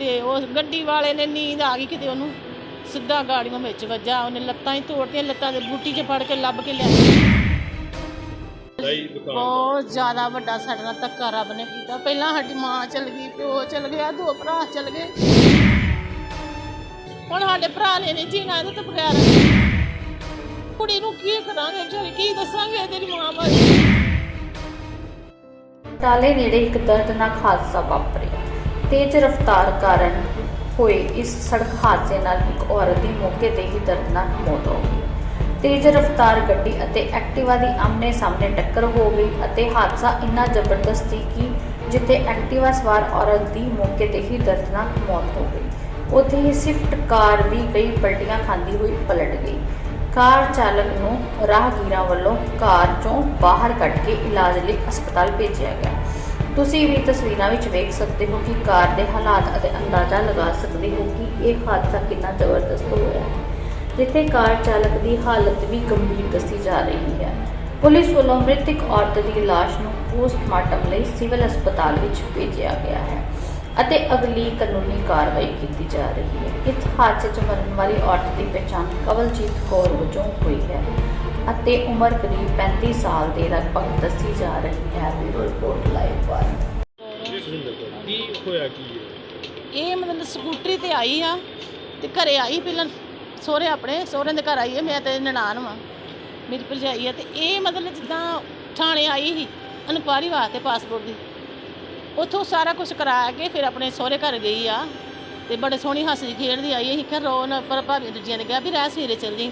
ਤੇ ਉਹ ਗੱਡੀ ਵਾਲੇ ਨੇ ਨੀਂਦ ਆ ਗਈ ਕਿਤੇ ਉਹਨੂੰ। ਸਿੱਧਾ ਗਾੜੀਆਂ ਵਿੱਚ ਵੱਜਾ ਉਹਨੇ ਲੱਤਾਂ ਹੀ ਤੋੜਤੀਆਂ ਲੱਤਾਂ ਦੇ ਬੂਟੀ 'ਚ ਫੜ ਕੇ ਲੱਭ ਕੇ ਦੁਕਾਨ। ਬਹੁਤ ਜ਼ਿਆਦਾ ਵੱਡਾ ਸਾਡੇ ਨਾਲ ਧੱਕਾ ਰੱਬ ਨੇ ਕੀਤਾ। ਪਹਿਲਾਂ ਸਾਡੀ ਮਾਂ ਚਲ ਗਈ ਪਿਓ ਚਲ ਗਿਆ ਦੋ ਭਰਾ ਚਲ ਗਏ। ਹੁਣ ਸਾਡੇ ਭਰਾ ਨੇ ਨਹੀਂ ਜੀਣਾ ਇਹਦੇ ਤੋਂ ਬਗੈਰ। ਕੁੜੀ ਨੂੰ ਕੀ ਕਰਾਂਗੇ ਵਿਚਾਰੀ ਕੀ ਦੱਸਾਂਗੇ ਤੇਰੀ ਮਾਂ ਬਾਰੇ? ਟਾਲੇ ਨੇੜੇ ਇੱਕ ਦਰਦਨਾਕ ਹਾਦਸਾ ਵਾਪਰਿਆ। ਤੇਜ਼ ਰਫ਼ਤਾਰ ਕਾਰਨ ਹੋਏ ਇਸ ਸੜਕ ਹਾਦਸੇ ਨਾਲ ਇੱਕ ਔਰਤ ਦੀ ਮੌਕੇ ਤੇ ਹੀ ਦਰਦਨਾਕ ਮੌਤ ਹੋ ਗਈ। ਤੇਜ਼ ਰਫ਼ਤਾਰ ਗੱਡੀ ਅਤੇ ਐਕਟਿਵਾ ਦੀ ਆਮਨੇ ਸਾਹਮਣੇ ਟੱਕਰ ਹੋ ਗਈ ਅਤੇ ਹਾਦਸਾ ਇੰਨਾ ਜ਼ਬਰਦਸਤ ਸੀ ਕਿ ਜਿੱਥੇ ਐਕਟਿਵਾ ਸਵਾਰ ਔਰਤ ਦੀ ਮੌਕੇ ਤੇ ਹੀ ਦਰਦਨਾਕ ਮੌਤ ਹੋ ਗਈ, ਉੱਥੇ ਹੀ ਸਵਿਫਟ ਕਾਰ ਵੀ ਕਈ ਪਲਟੀਆਂ ਖਾਂਦੀ ਹੋਈ ਪਲਟ ਗਈ। ਕਾਰ ਚਾਲਕ ਨੂੰ ਰਾਹਗੀਰਾਂ ਵੱਲੋਂ ਕਾਰ ਚੋਂ ਬਾਹਰ ਕੱਢ ਕੇ ਇਲਾਜ ਲਈ ਹਸਪਤਾਲ ਭੇਜਿਆ ਗਿਆ। ਤੁਸੀਂ ਵੀ ਤਸਵੀਰਾਂ ਵਿੱਚ ਵੇਖ ਸਕਦੇ ਹੋ ਕਿ ਕਾਰ ਦੇ ਹਾਲਾਤ ਅਤੇ ਅੰਦਾਜ਼ਾ ਲਗਾ ਸਕਦੇ ਹੋ ਕਿ ਇਹ ਹਾਦਸਾ ਕਿੰਨਾ ਜ਼ਬਰਦਸਤ ਹੋਇਆ ਹੈ, ਜਿੱਥੇ ਕਾਰ ਚਾਲਕ ਦੀ ਹਾਲਤ ਵੀ ਗੰਭੀਰ ਦੱਸੀ ਜਾ ਰਹੀ ਹੈ। ਪੁਲਿਸ ਵੱਲੋਂ ਮ੍ਰਿਤਕ ਔਰਤ ਦੀ ਲਾਸ਼ ਨੂੰ ਪੋਸਟਮਾਰਟਮ ਲਈ ਸਿਵਲ ਹਸਪਤਾਲ ਵਿੱਚ ਭੇਜਿਆ ਗਿਆ ਹੈ ਅਤੇ ਅਗਲੀ ਕਾਨੂੰਨੀ ਕਾਰਵਾਈ ਕੀਤੀ ਜਾ ਰਹੀ ਹੈ। ਇਸ ਹਾਦਸੇ 'ਚ ਮਰਨ ਵਾਲੀ ਔਰਤ ਦੀ ਪਛਾਣ ਕਵਲਜੀਤ ਕੌਰ ਵਜੋਂ ਹੋਈ ਹੈ। ਅਤੇ ਉਮਰ ਕਰੀਬ 35 ਸਾਲ ਦੇ ਲਗਭਗ ਦੱਸੀ ਜਾ ਰਹੀ ਹੈ ਬਿਊਰੋ ਰਿਪੋਰਟ ਲਾਈਵ ਕੌਰ, ਕੀ ਹੋਇਆ ਕੀ ਹੈ? ਇਹ ਮਤਲਬ ਸਕੂਟਰੀ ਤੇ ਆਈ ਆ ਤੇ ਘਰੇ ਆਈ ਪਹਿਲਾਂ ਸਹੁਰੇ ਆਪਣੇ ਸਹੁਰੇ ਦੇ ਘਰ ਆਈ ਹੈ ਮੈਂ ਤੇ ਨਨਾਣ ਵਾਂ ਮੇਰੀ ਭਰਜਾਈ ਆ ਤੇ ਇਹ ਮਤਲਬ ਜਿੱਦਾਂ ਥਾਣੇ ਆਈ ਸੀ ਇਨਕੁਆਰੀ ਵਾਸਤੇ ਪਾਸਪੋਰਟ ਦੀ। ਉੱਥੋਂ ਸਾਰਾ ਕੁਝ ਕਰਾ ਕੇ ਫਿਰ ਆਪਣੇ ਸਹੁਰੇ ਘਰ ਗਈ ਆ ਤੇ ਬੜੇ ਸੋਹਣੀ ਹੱਸਦੀ ਖੇਡਦੀ ਆਈ ਅਸੀਂ ਕਿਹਾ ਰੋ ਨਾ ਪਰ ਭਾਬੀ ਦੂਜੀਆਂ ਨੇ ਕਿਹਾ ਵੀ ਰਹਿ ਸਵੇਰੇ ਚੱਲ। ਜੀ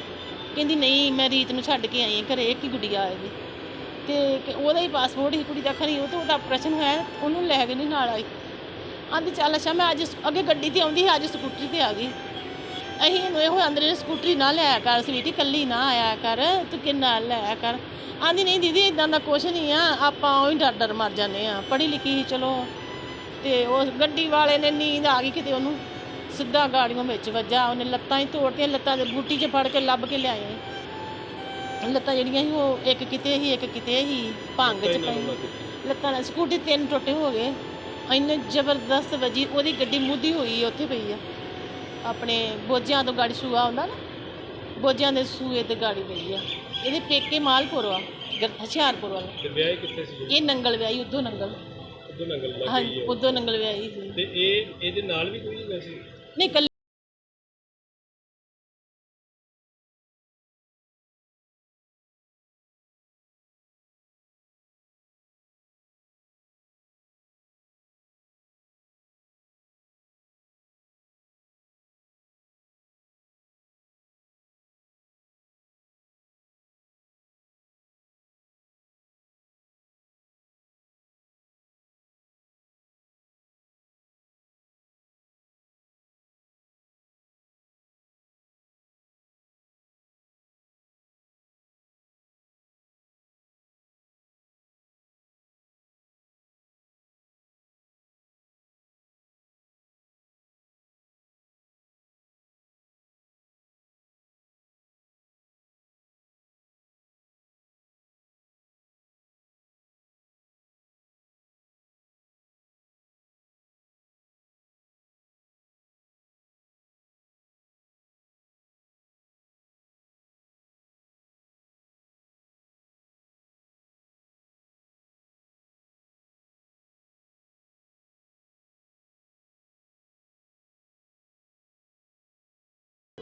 ਕਹਿੰਦੀ, ਨਹੀਂ, ਮੈਂ ਰੀਤ ਨੂੰ ਛੱਡ ਕੇ ਆਈ ਹਾਂ ਘਰੇ, ਇੱਕ ਹੀ ਗੁੱਡੀਆ ਆਏਗੀ ਤੇ ਉਹਦਾ ਹੀ ਪਾਸਪੋਰਟ ਹੀ ਕੁੜੀ ਦਾ ਖਰੀ ਉਹ, ਤੇ ਉਹਦਾ ਆਪਰੇਸ਼ਨ ਹੋਇਆ, ਉਹਨੂੰ ਲੈ ਕੇ ਨਹੀਂ ਨਾਲ ਆਈ। ਆਂਦੀ, ਚੱਲ, ਅੱਛਾ, ਮੈਂ ਅੱਜ ਅੱਗੇ ਗੱਡੀ ਤੇ ਆਉਂਦੀ ਸੀ, ਅੱਜ ਸਕੂਟਰੀ ਤੇ ਆ ਗਈ। ਅਸੀਂ ਇਹਨੂੰ ਇਹੋ ਅੰਦਰ ਸਕੂਟਰੀ ਨਾ ਲਿਆ ਕਰ, ਸਵੀਟੀ ਕੱਲੀ ਨਾ ਆਇਆ ਕਰ, ਤੂੰ ਕਿੰਨਾ ਲਿਆ ਕਰ। ਆਂਦੀ, ਨਹੀਂ, ਦੀਦੀ ਇਦਾਂ ਦਾ ਕੁਛ ਨਹੀਂ ਆ, ਆਪਾਂ ਉਹੀ ਡਰ ਡਰ ਮਰ ਜਾਂਦੇ ਆ। ਪੜ੍ਹੀ ਲਿਖੀ ਸੀ, ਚਲੋ। ਤੇ ਉਹ ਗੱਡੀ ਵਾਲੇ ਨੇ ਨੀਂਦ ਆ ਗਈ ਕਿਤੇ ਉਹਨੂੰ। ਸਿੱਧਾ ਗਾੜੀਆਂ ਵਿੱਚ ਵੱਜਾ ਉਹਨੇ ਲੱਤਾਂ ਹੀ ਤੋੜਤੀਆਂ ਲੱਤਾਂ ਦੇ ਬੂਟੀ 'ਚ ਫੜ ਕੇ ਲੱਭ ਕੇ ਲਿਆਏ। ਲੱਤਾਂ ਜਿਹੜੀਆਂ ਸੀ ਉਹ ਇੱਕ ਕਿਤੇ ਸੀ ਇੱਕ ਕਿਤੇ ਸੀ ਭੰਗ 'ਚ ਪਈ ਲੱਤਾਂ ਨਾਲ ਸਕੂਟੀ ਤਿੰਨ ਟੁੱਟੇ ਹੋ ਗਏ। ਇੰਨੇ ਜ਼ਬਰਦਸਤ ਵੱਜੀ ਉਹਦੀ ਗੱਡੀ ਮੁੱਦੀ ਹੋਈ ਉੱਥੇ ਪਈ ਆ। ਆਪਣੇ ਬੋਝਿਆਂ ਤੋਂ ਗਾੜੀ ਸੂਆ ਹੁੰਦਾ ਨਾ ਬੋਝਿਆਂ ਦੇ ਸੂਏ ਤੇ ਗਾੜੀ ਪਈ ਆ। ਇਹਦੇ ਪੇਕੇ ਮਾਲਪੁਰ ਆ ਹੁਸ਼ਿਆਰਪੁਰ ਵਾਲਾ। ਤੇ ਵਿਆਹ ਕਿੱਥੇ ਸੀ? ਇਹ ਨੰਗਲ ਵਿਆਹੀ ਉਦੋਂ ਨੰਗਲ। ਉਦੋਂ ਨੰਗਲ ਹਾਂ ਹੈ ਉਦੋਂ ਨੰਗਲ ਵਿਆਹੀ ਸੀ। ਤੇ ਇਹ ਇਹਦੇ ਨਾਲ ਵੀ ਕੋਈ ਹੈਗਾ ਸੀ? ਨਹੀਂ ਕੱਲੀ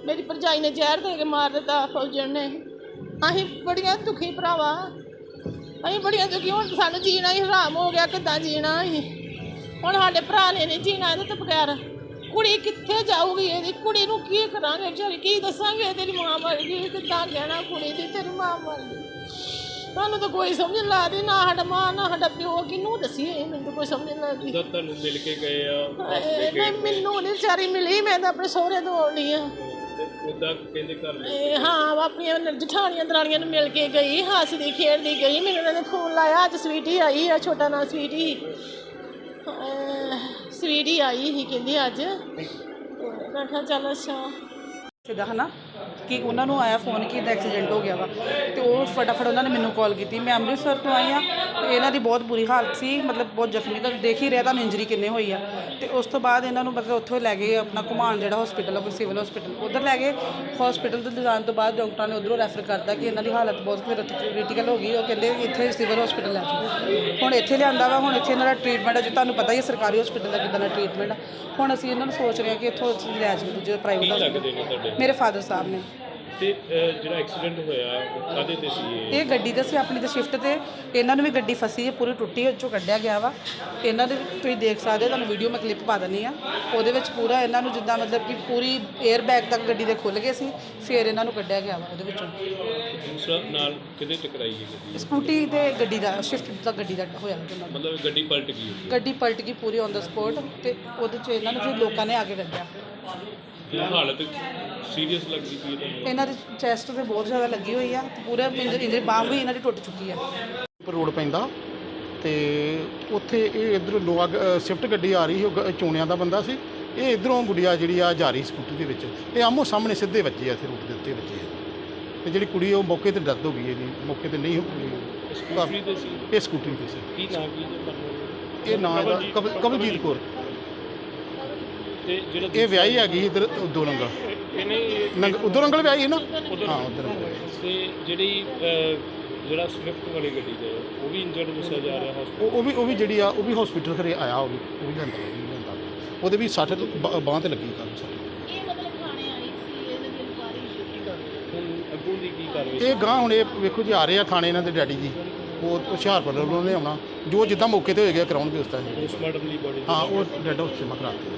ਮੇਰੀ ਭਰਜਾਈ ਨੇ ਜ਼ਹਿਰ ਦੇ ਕੇ ਮਾਰ ਦਿੱਤਾ ਫੌਜਣ ਨੇ। ਅਸੀਂ ਬੜੀਆਂ ਦੁਖੀ ਭਰਾਵਾ। ਅਸੀਂ ਬੜੀਆਂ ਦੁਖੀ। ਹੁਣ ਸਾਨੂੰ ਜੀਣਾ ਹੀ ਹਰਾਮ ਹੋ ਗਿਆ ਕਿੱਦਾਂ ਜੀਣਾ ਅਸੀਂ? ਹੁਣ ਸਾਡੇ ਭਰਾ ਨੇ ਨਹੀਂ ਜੀਣਾ ਇਹਦੇ ਤੋਂ ਬਗੈਰ। ਕੁੜੀ ਕਿੱਥੇ ਜਾਊਗੀ ਇਹਦੀ? ਕੁੜੀ ਨੂੰ ਕੀ ਕਰਾਂਗੇ ਵਿਚਾਰੀ? ਕੀ ਦੱਸਾਂਗੇ ਤੇਰੀ ਮਾਂ ਮਰ ਗਈ ਕਿੱਦਾਂ ਕਹਿਣਾ ਕੁੜੀ ਦੀ ਤੇਰੀ ਮਾਂ ਮਰ ਗਈ? ਤੁਹਾਨੂੰ ਤਾਂ ਕੋਈ ਸਮਝ ਨਹੀਂ ਲੱਗਦੀ ਨਾ ਸਾਡਾ ਮਾਂ ਨਾ ਸਾਡਾ ਪਿਓ। ਕਿਹਨੂੰ ਦਸੀਏ? ਮੈਨੂੰ ਤਾਂ ਕੋਈ ਸਮਝ ਨਹੀਂ ਲੱਗਦੀ। ਜਦ ਤੁਹਾਨੂੰ ਮਿਲ ਕੇ ਗਏ ਆ ਮੈਨੂੰ ਨਹੀਂ ਵਿਚਾਰੀ ਮਿਲੀ ਮੈਂ ਤਾਂ ਆਪਣੇ ਸਹੁਰੇ ਤੋਂ ਆਉਣੀ ਆ ਉਦਾਂ ਕਹਿੰਦੇ ਘਰ ਦੇ ਇਹ ਹਾਂ ਆਪਣੀਆਂ ਨ- ਜਠਾਣੀਆਂ ਦਰਾਣੀਆਂ ਨੂੰ ਮਿਲ ਕੇ ਗਈ ਹੱਸਦੀ ਖੇਡਦੀ ਗਈ। ਮੈਨੂੰ ਉਹਨਾਂ ਨੇ ਫੋਨ ਲਾਇਆ ਅੱਜ ਸਵੀਟੀ ਆਈ ਆ ਛੋਟਾ ਨਾਂ ਸਵੀਟੀ। ਅਹ ਸਵੀਟੀ ਆਈ ਸੀ ਕਹਿੰਦੀ ਅੱਜ। ਤੇ ਮੈਂ ਕਿਹਾ ਚੱਲ ਅੱਛਾ। ਸੀਗਾ ਹਨਾ? ਕਿ ਉਹਨਾਂ ਨੂੰ ਆਇਆ ਫੋਨ ਕਿ ਇਹਦਾ ਐਕਸੀਡੈਂਟ ਹੋ ਗਿਆ ਵਾ। ਤੇ ਉਹ ਫਟਾਫਟ ਉਹਨਾਂ ਨੇ ਮੈਨੂੰ ਕਾਲ ਕੀਤੀ। ਮੈਂ ਅੰਮ੍ਰਿਤਸਰ ਤੋਂ ਆਈ ਆ ਤੇ ਇਹਨਾਂ ਦੀ ਬਹੁਤ ਬੁਰੀ ਹਾਲਤ ਸੀ, ਮਤਲਬ ਬਹੁਤ ਜ਼ਖਮੀ ਤਾਂ ਦੇਖ ਹੀ ਰਿਹਾ ਤੁਹਾਨੂੰ ਇੰਜਰੀ ਕਿੰਨੇ ਹੋਈ ਆ। ਤੇ ਉਸ ਤੋਂ ਬਾਅਦ ਇਹਨਾਂ ਨੂੰ ਮਤਲਬ ਉੱਥੋਂ ਲੈ ਗਏ ਆਪਣਾ ਘੁਮਾਣ ਜਿਹੜਾ ਹਸਪੀਟਲ ਆ, ਕੋਈ ਸਿਵਲ ਹਸਪੀਟਲ ਉਧਰ ਲੈ ਗਏ। ਹਸਪੀਟਲ ਤੋਂ ਲਿਜਾਣ ਤੋਂ ਬਾਅਦ ਡਾਕਟਰਾਂ ਨੇ ਉਧਰੋਂ ਰੈਫਰ ਕਰਤਾ ਕਿ ਇਹਨਾਂ ਦੀ ਹਾਲਤ ਬਹੁਤ ਕ੍ਰਿਟੀਕਲ ਹੋ ਗਈ। ਉਹ ਕਹਿੰਦੇ ਇੱਥੇ ਸਿਵਲ ਹਸਪੀਟਲ ਲੈ ਜਾਓ। ਹੁਣ ਇੱਥੇ ਲਿਆਂਦਾ ਵਾ, ਹੁਣ ਇੱਥੇ ਇਹਨਾਂ ਦਾ ਟ੍ਰੀਟਮੈਂਟ ਹੈ ਜੋ ਤੁਹਾਨੂੰ ਪਤਾ ਹੀ ਹੈ ਸਰਕਾਰੀ ਹਸਪੀਟਲ ਦਾ ਕਿਦਾਂ ਦਾ ਟ੍ਰੀਟਮੈਂਟ ਆ। ਹੁਣ ਅਸੀਂ ਇਹਨਾਂ ਨੂੰ ਸੋਚ ਰਹੇ ਹਾਂ ਕਿ ਇੱਥੋਂ ਲੈ ਜਾਈਏ, ਦੂਜੇ ਪ੍ਰਾਈਵੇਟ ਲੱਗਦੇ ਹਸਪੀਟਲ ਮੇਰੇ ਫਾਦਰ ਸਾਹਿਬ ਨੇ। ਤੇ ਅਹ, ਜਿਹੜਾ ਐਕਸੀਡੈਂਟ ਹੋਇਆ ਉਹ ਕਾਹਦੇ ਤੇ ਸੀ ਇਹ? ਇਹ ਗੱਡੀ ਦਾ ਸੀ ਆਪਣੀ ਤੇ ਸ਼ਿਫਟ ਤੇ। ਇਹਨਾਂ ਨੂੰ ਵੀ ਗੱਡੀ ਫਸੀ ਹੈ ਪੂਰੀ ਟੁੱਟੀ ਹੈ ਚੋਂ ਕੱਢਿਆ ਗਿਆ ਵਾ। ਇਹਨਾਂ ਦੇ ਤੁਸੀਂ ਦੇਖ ਸਕਦੇ ਹੋ ਤੁਹਾਨੂੰ ਵੀਡੀਓ ਮੈਂ ਕਲਿੱਪ ਪਾ ਦਿੰਨੀ ਆ ਉਹਦੇ ਵਿੱਚ ਪੂਰਾ ਇਹਨਾਂ ਨੂੰ ਜਿੱਦਾਂ ਮਤਲਬ ਕਿ ਪੂਰੀ 에ਅਰ ਬੈਗ ਤੱਕ ਗੱਡੀ ਦੇ ਖੁੱਲ ਗਏ ਸੀ ਫਿਰ ਇਹਨਾਂ ਨੂੰ ਕੱਢਿਆ ਗਿਆ ਵਾ ਉਹਦੇ ਵਿੱਚੋਂ। ਦੂਸਰਾ ਨਾਲ ਕਿਹਦੇ ਟਕਰਾਈ ਹੈ ਗੱਡੀ? ਸਕੂਟੀ ਤੇ ਗੱਡੀ ਦਾ ਸ਼ਿਫਟ ਦਾ ਗੱਡੀ ਦਾ ਹੋਇਆ ਮਤਲਬ ਗੱਡੀ ਪਲਟ ਗਈ। ਗੱਡੀ ਪਲਟ ਗਈ ਪੂਰੀ ਔਨ ਦਾ ਸਪੋਟ ਤੇ ਉਹਦੇ ਚ ਇਹਨਾਂ ਨੂੰ ਫਿਰ ਲੋਕਾਂ ਨੇ ਆ ਕੇ ਕੱਢਿਆ। ਹਾਲਤ ਸੀਰੀਅਸ ਲੱਗਦੀ ਪਈ ਹੈ ਇਹਨਾਂ ਦੇ ਚੈਸਟ ਤੇ ਬਹੁਤ ਜ਼ਿਆਦਾ ਲੱਗੀ ਹੋਈ ਆ। ਤੇ ਪੂਰਾ ਇੰਜਰੀ ਬਾਂਹ ਵੀ ਇਹਨਾਂ ਦੀ ਟੁੱਟ ਚੁੱਕੀ ਆ। ਉੱਪਰ ਰੋਡ ਪੈਂਦਾ ਤੇ ਉੱਥੇ ਇਹ ਇਧਰ ਲੋਆ ਸ਼ਿਫਟ ਗੱਡੀ ਆ ਰਹੀ ਸੀ ਚੋਣਿਆਂ ਦਾ ਬੰਦਾ ਸੀ। ਇਹ ਇਧਰੋਂ ਗੁੜੀਆ ਜਿਹੜੀ ਆ ਜਾ ਰਹੀ ਸਕੂਟੀ ਦੇ ਵਿੱਚ। ਇਹ ਆਮੋ ਸਾਹਮਣੇ ਸਿੱਧੇ ਵੱਜੇ ਆ ਇੱਥੇ ਰੋਡ ਦੇ ਉੱਤੇ ਵੱਜੇ ਆ। ਤੇ ਜਿਹੜੀ ਕੁੜੀ ਉਹ ਮੌਕੇ ਤੇ ਡੈਥ ਹੋ ਗਈ ਇਹਦੀ ਮੌਕੇ ਤੇ ਨਹੀਂ ਹੋ ਗਈ। ਸਕੂਟਰੀ ਤੇ ਸੀ? ਇਹ ਸਕੂਟਰੀ ਤੇ ਸੀ। ਕੀ ਨਾਮ ਕੀ ਇਹ ਨਾਂ ਦਾ ਕਵਲ- ਕਵਲਜੀਤ ਕੌਰ। ਜਿਹੜਾ ਇਹ ਵਿਆਹੀ ਹੈਗੀ ਇਧਰ ਦੋ ਨੰਗਲ ਇਹਨੇ ਨੰਗ ਉਦੋਂ ਨੰਗਲ ਵਿਆਹੀ ਹੈ ਨਾ? ਉਧਰ ਹਾਂ ਉਧਰ ਤੇ ਜਿਹੜੀ ਅਹ, ਜਿਹੜਾ ਸਵਿਫਟ ਵਾਲੀ ਗੱਡੀ ਦਾ ਹੈ, ਉਹ ਵੀ ਇੰਜਰਡ ਦੱਸਿਆ ਜਾ ਰਿਹਾ ਹਸਪਤਾਲ ਉਹ ਉਹ ਵੀ ਉਹ ਵੀ ਜਿਹੜੀ ਆ ਉਹ ਵੀ ਹਸਪੀਟਲ ਘਰੇ ਆਇਆ ਉਹ ਵੀ ਉਹ ਵੀ ਲਿਆਂਦਾ ਉਹ ਵੀ ਲਿਆਂਦਾ ਉਹਦੇ ਵੀ 60 ਬਾਂਹ ਤੇ ਲੱਗੀ ਕਾਫੀ ਸੱਟ। ਇਹ ਮਤਲਬ ਥਾਣੇ ਆਈ ਸੀ ਇਹਨਾਂ ਦੀ ਇਨਕੁਆਰੀ ਹੁਣ ਅੱਗੋਂ ਦੀ ਕੀ ਕਾਰਵਾਈ? ਇਹ ਗਾਂ ਹੁਣ ਇਹ ਵੇਖੋ ਜੀ ਆ ਰਹੇ ਆ ਥਾਣੇ ਇਹਨਾਂ ਦੇ ਡੈਡੀ ਜੀ। ਉਹ ਹੁਸ਼ਿਆਰਪੁਰ ਵੱਲੋਂ ਲਿਆਉਣਾ। ਜੋ ਜਿੱਦਾਂ ਮੌਕੇ ਤੇ ਹੋਏਗਾ ਕਰਾਉਣਗੇ ਉਸ ਤਰ੍ਹਾਂ। ਹੀ। ਪੋਸਟਮਾਰਟਮ ਲਈ ਬੋਡੀ ਹਾਂ ਉਹ ਡੈਡ ਹਾਊਸ ਤੇ ਮਕਰਾਤੇ